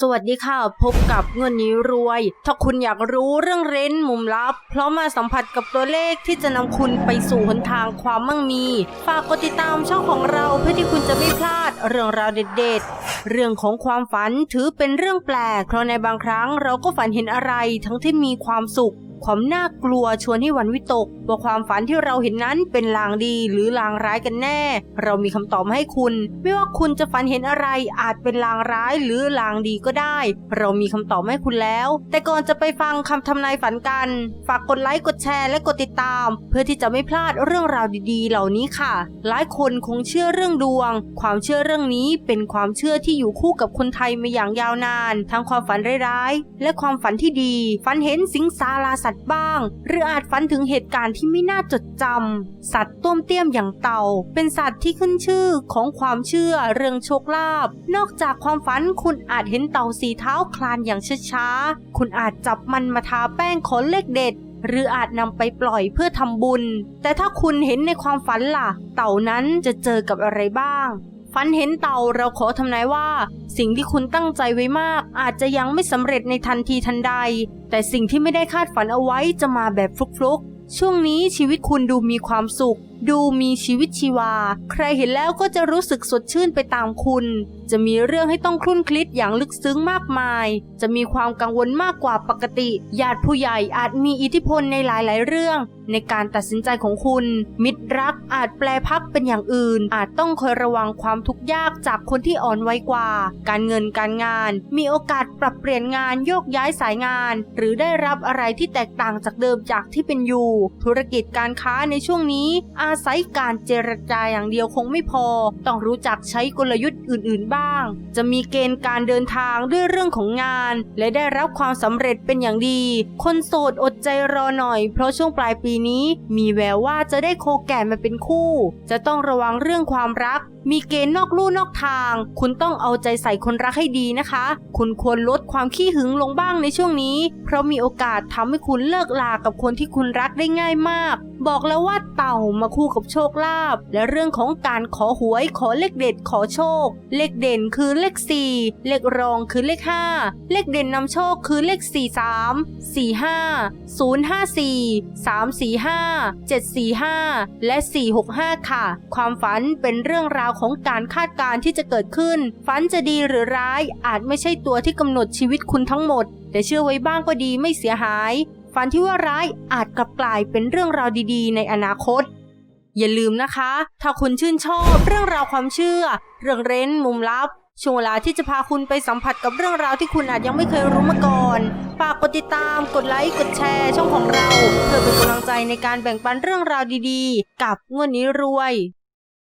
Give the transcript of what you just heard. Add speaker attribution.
Speaker 1: สวัสดีค่ะ พบกับเงินนี้รวย ถ้าคุณอยากรู้เรื่องเร้นมุมลับ เพราะมาสัมผัสกับตัวเลขที่จะนำคุณไปสู่หนทางความมั่งมี ฝากกดติดตามช่องของเราเพื่อที่คุณจะไม่พลาดเรื่องราวเด็ดๆ เรื่องของความฝันถือเป็นเรื่องแปลก เพราะในบางครั้งเราก็ฝันเห็นอะไรทั้งที่มีความสุข ความน่ากลัวชวนให้หวันวิตก ว่าความฝันที่เราเห็นนั้นเป็นลางดีหรือลางร้ายกันแน่ เรามีคำตอบให้คุณ ไม่ว่าคุณจะฝันเห็นอะไรอาจเป็นลางร้ายหรือลางดีก็ได้ เรามีคำตอบให้คุณแล้ว แต่ก่อนจะไปฟังคำทำนายฝันกัน ฝากกดไลค์กดแชร์และกดติดตาม เพื่อที่จะไม่พลาดเรื่องราวดีๆ เหล่านี้ค่ะ หลายคนคงเชื่อเรื่องดวง ความเชื่อเรื่องนี้เป็นความเชื่อที่อยู่คู่กับคนไทยมาอย่างยาวนาน ทั้งความฝันร้ายๆและความฝันที่ดี ฝันเห็นสิงสาราสัตว์บ้าง หรืออาจฝันถึงเหตุการณ์ที่ไม่น่าจดจำสัตว์ต้มเตี้ยมอย่างเต่า เป็นสัตว์ที่ขึ้นชื่อของความเชื่อเรื่องโชคลาภนอกจากความฝันคุณอาจเห็นเต่าสีเท้าคลานอย่างช้าๆคุณอาจจับมันมาทาแป้งขอเลขเด็ดหรืออาจนำไปปล่อยเพื่อทำบุญ แต่ถ้าคุณเห็นในความฝันล่ะ เต่านั้นจะเจอกับอะไรบ้าง ฝันเห็นเต่าเราขอทำนายว่า สิ่งที่คุณตั้งใจไว้มาก อาจจะยังไม่สำเร็จในทันทีทันใด แต่สิ่งที่ไม่ได้คาดฝันเอาไว้จะมาแบบฟลุกๆ ช่วงนี้ชีวิตคุณดูมีความสุข ดูมีชีวิตชีวา ใครเห็นแล้วก็จะรู้สึกสดชื่นไปตามคุณ จะมีเรื่องให้ต้องคลุ่นคลิดอย่างลึกซึ้งมากมาย จะมีความกังวลมากกว่าปกติ ญาติผู้ใหญ่อาจมีอิทธิพลในหลาย ๆ เรื่อง ในการตัดสินใจของคุณ มิตรรักอาจแปลพักเป็นอย่างอื่น อาจต้องคอยระวังความทุกข์ยากจากคนที่อ่อนไวกว่า การเงินการงาน มีโอกาสปรับเปลี่ยนงานโยกย้ายสายงาน หรือได้รับอะไรที่แตกต่างจากเดิมจากที่เป็นอยู่ ธุรกิจการค้าในช่วงนี้อาศัยการเจรจาอย่างเดียวคงไม่พอ ต้องรู้จักใช้กลยุทธ์อื่น ๆ บ้าง จะมีเกณฑ์การเดินทางด้วยเรื่องของงาน และได้รับความสำเร็จเป็นอย่างดี คนโสดอดใจรอหน่อย เพราะช่วงปลายปีนี้ มีแววว่าจะได้โคแก่มาเป็นคู่ จะต้องระวังเรื่องความรักมีเกณฑ์นอกลู่นอกทาง คุณต้องเอาใจใส่คนรักให้ดีนะคะ คุณควรลดความขี้หึงลงบ้างในช่วงนี้ เพราะมีโอกาสทำให้คุณเลิกลากับคนที่คุณรักได้ง่ายมาก บอกแล้วว่าเต่ามาคู่กับโชคลาภและเรื่องของการขอหวยขอเลขเด็ดขอโชค เลขเด่นคือเลข 4 เลขรองคือเลข 5 เลขเด่นนำโชคคือเลข 43 45 054 345 745 และ 465 ค่ะ ความฝันเป็นเรื่องราวของการคาดการณ์ที่จะเกิดขึ้น ฝันจะดีหรือร้ายอาจไม่ใช่ตัวที่กำหนดชีวิตคุณทั้งหมด แต่เชื่อไว้บ้างก็ดีไม่เสียหายฝันที่ว่าร้ายอาจกลับกลายเป็นเรื่องราวดีๆ ในอนาคต อย่าลืมนะคะ ถ้าคุณชื่นชอบเรื่องราวความเชื่อ เรื่องเร้นมุมลับ ช่วงเวลาที่จะพาคุณไปสัมผัสกับเรื่องราวที่คุณอาจยังไม่เคยรู้มาก่อนฝากกดติดตาม กดไลค์ กดแชร์ช่องของเรา เพื่อเป็นกำลังใจในการแบ่งปันเรื่องราวดีๆ กับงวดนี้รวย